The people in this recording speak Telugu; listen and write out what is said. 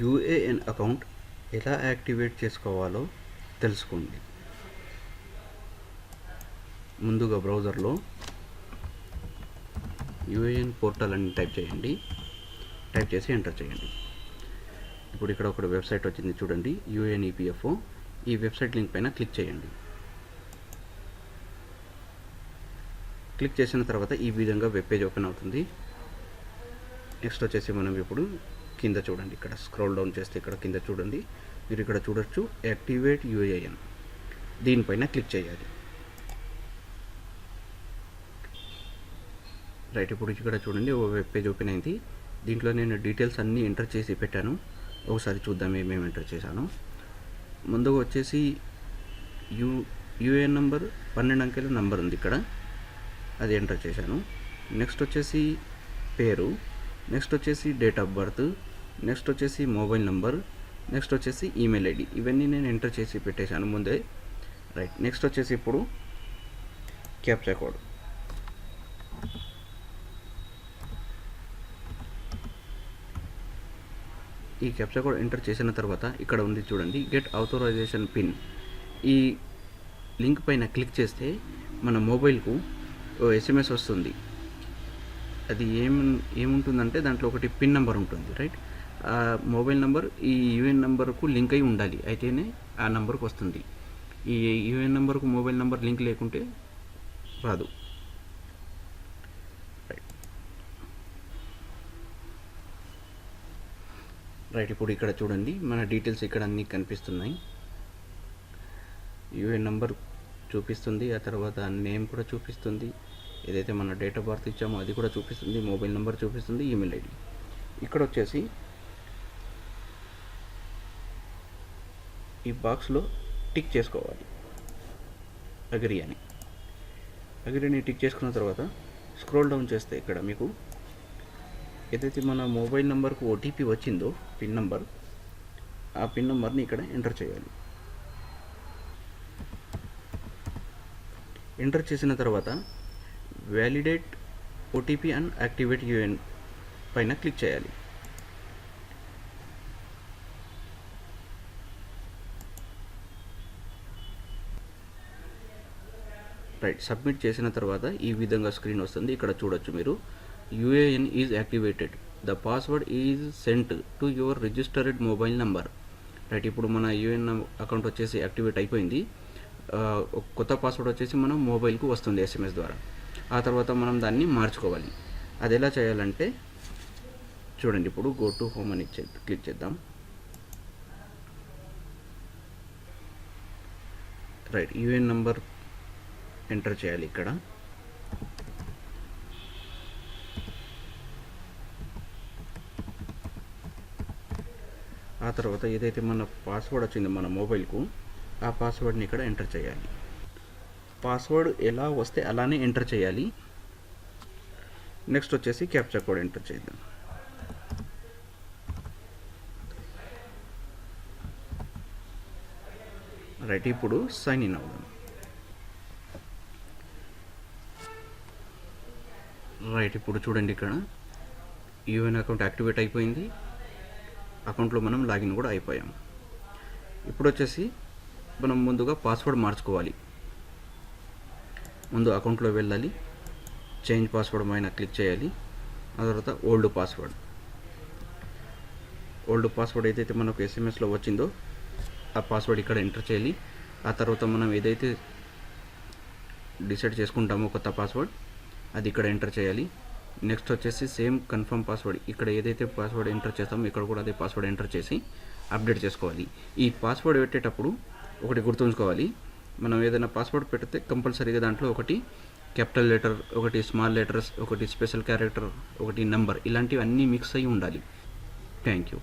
యూఏఎన్ అకౌంట్ ఎలా యాక్టివేట్ చేసుకోవాలో తెలుసుకోండి ముందుగా బ్రౌజర్లో యూఏఎన్ పోర్టల్ అని టైప్ చేయండి. టైప్ చేసి ఎంటర్ చేయండి. ఇప్పుడు ఇక్కడ ఒక వెబ్సైట్ వచ్చింది చూడండి యూఏఎన్ ఈపీఎఫ్ఓ. ఈ వెబ్సైట్ లింక్ పైన క్లిక్ చేయండి. క్లిక్ చేసిన తర్వాత ఈ విధంగా వెబ్ పేజ్ ఓపెన్ అవుతుంది. నెక్స్ట్ వచ్చేసి మనం ఇప్పుడు కింద చూడండి. ఇక్కడ స్క్రోల్ డౌన్ చేస్తే ఇక్కడ కింద చూడండి. మీరు ఇక్కడ చూడొచ్చు యాక్టివేట్ యూఏఎన్ దీనిపైన క్లిక్ చేయాలి. రైట్ ఇప్పుడు ఇక్కడ చూడండి. ఓ వెబ్ పేజ్ ఓపెన్ అయింది. దీంట్లో నేను డీటెయిల్స్ అన్నీ ఎంటర్ చేసి పెట్టాను. ఒకసారి చూద్దాం ఏమేమి ఎంటర్ చేశాను. ముందుగా వచ్చేసి యూ యూఏఎన్ నంబర్ పన్నెండు అంకెల నంబర్ ఉంది ఇక్కడ. అది ఎంటర్ చేశాను. నెక్స్ట్ వచ్చేసి పేరు. నెక్స్ట్ వచ్చేసి డేట్ ఆఫ్ బర్త్ నెక్స్ట్ వచ్చేసి మొబైల్ నెంబర్ నెక్స్ట్ వచ్చేసి ఈమెయిల్ ఐడి ఇవన్నీ నేను ఎంటర్ చేసి పెట్టేశాను ముందే. రైట్ నెక్స్ట్ వచ్చేసి ఇప్పుడు క్యాప్చా కోడ్ ఈ క్యాప్చా కోడ్ ఎంటర్ చేసిన తర్వాత ఇక్కడ ఉంది చూడండి. గెట్ ఆథరైజేషన్ పిన్ ఈ లింక్ పైన క్లిక్ చేస్తే మన మొబైల్కు ఎస్ఎంఎస్ వస్తుంది. అది ఏం ఏముంటుందంటే దాంట్లో ఒకటి పిన్ నెంబర్ ఉంటుంది. రైట్ ఆ మొబైల్ నెంబర్ ఈ యూఎన్ నెంబర్కు లింక్ అయి ఉండాలి. అయితేనే ఆ నెంబర్కి వస్తుంది. ఈ యూఎన్ నెంబర్కు మొబైల్ నెంబర్ లింక్ లేకుంటే రాదు. రైట్. రైట్ ఇప్పుడు ఇక్కడ చూడండి. మన డీటెయిల్స్ ఇక్కడ అన్నీ కనిపిస్తున్నాయి. యూఎన్ నెంబర్ చూపిస్తుంది. ఆ తర్వాత నేమ్ కూడా చూపిస్తుంది. ఏదైతే మన డేట్ ఆఫ్ బర్త్ ఇచ్చామో అది కూడా చూపిస్తుంది. మొబైల్ నెంబర్ చూపిస్తుంది. Email ID. ఇక్కడ వచ్చేసి ఈ బాక్స్లో టిక్ చేసుకోవాలి. అగ్రి అని. అగ్రిని టిక్ చేసుకున్న తర్వాత స్క్రోల్ డౌన్ చేస్తే ఇక్కడ మీకు ఏదైతే మన మొబైల్ నెంబర్కు ఓటీపీ వచ్చిందో పిన్ నెంబర్ ఆ పిన్ నెంబర్ని ఇక్కడ ఎంటర్ చేయాలి. ఎంటర్ చేసిన తర్వాత validate OTP and activate UAN పైన క్లిక్ చేయాలి. రైట్ సబ్మిట్ చేసిన తర్వాత ఈ విధంగా స్క్రీన్ వస్తుంది. ఇక్కడ చూడొచ్చు మీరు. UAN is activated the password is sent to your registered mobile number right ఇప్పుడు మన యూఎన్ అకౌంట్ వచ్చేసి యాక్టివేట్ అయిపోయింది. కొత్త పాస్వర్డ్ వచ్చేసి మనం మొబైల్కు వస్తుంది ఎస్ఎంఎస్ ద్వారా. ఆ తర్వాత మనం దాన్ని మార్చుకోవాలి. అది ఎలా చేయాలంటే చూడండి ఇప్పుడు గో టు హోమ్ అని క్లిక్ చేద్దాం. రైట్ యూఎన్ నంబర్ ఎంటర్ చేయాలి ఇక్కడ. ఆ తర్వాత ఏదైతే మన పాస్వర్డ్ వచ్చిందో మన మొబైల్కు ఆ పాస్వర్డ్ని ఇక్కడ ఎంటర్ చేయాలి. పాస్వర్డ్ ఎలా వస్తే అలానే ఎంటర్ చేయాలి. నెక్స్ట్ వచ్చేసి క్యాప్చర్ కోడ్ ఎంటర్ చేద్దాం. రైట్ ఇప్పుడు సైన్ ఇన్ అవుదాం. రైట్ ఇప్పుడు చూడండి ఇక్కడ. యూఎన్ అకౌంట్ యాక్టివేట్ అయిపోయింది. అకౌంట్లో మనం లాగిన్ కూడా అయిపోయాం. ఇప్పుడు వచ్చేసి మనం ముందుగా పాస్వర్డ్ మార్చుకోవాలి. ముందు అకౌంట్లో వెళ్ళాలి. చేంజ్ పాస్వర్డ్ పైన క్లిక్ చేయాలి. ఆ తర్వాత ఓల్డ్ పాస్వర్డ్ ఓల్డ్ పాస్వర్డ్ ఏదైతే మనకు ఎస్ఎంఎస్లో వచ్చిందో ఆ పాస్వర్డ్ ఇక్కడ ఎంటర్ చేయాలి. ఆ తర్వాత మనం ఏదైతే డిసైడ్ చేసుకుంటామో కొత్త పాస్వర్డ్ అది ఇక్కడ ఎంటర్ చేయాలి. నెక్స్ట్ వచ్చేసి సేమ్ కన్ఫర్మ్ పాస్వర్డ్ ఇక్కడ ఏదైతే పాస్వర్డ్ ఎంటర్ చేస్తామో ఇక్కడ కూడా అదే పాస్వర్డ్ ఎంటర్ చేసి అప్డేట్ చేసుకోవాలి. ఈ పాస్వర్డ్ పెట్టేటప్పుడు ఒకటి గుర్తుంచుకోవాలి. మనం ఏదైనా పాస్వర్డ్ పెడితే కంపల్సరీగా దాంట్లో ఒకటి క్యాపిటల్ లెటర్ ఒకటి స్మాల్ లెటర్స్ ఒకటి స్పెషల్ క్యారెక్టర్ ఒకటి నెంబర్ ఇలాంటివి అన్నీ మిక్స్ అయి ఉండాలి. Thank you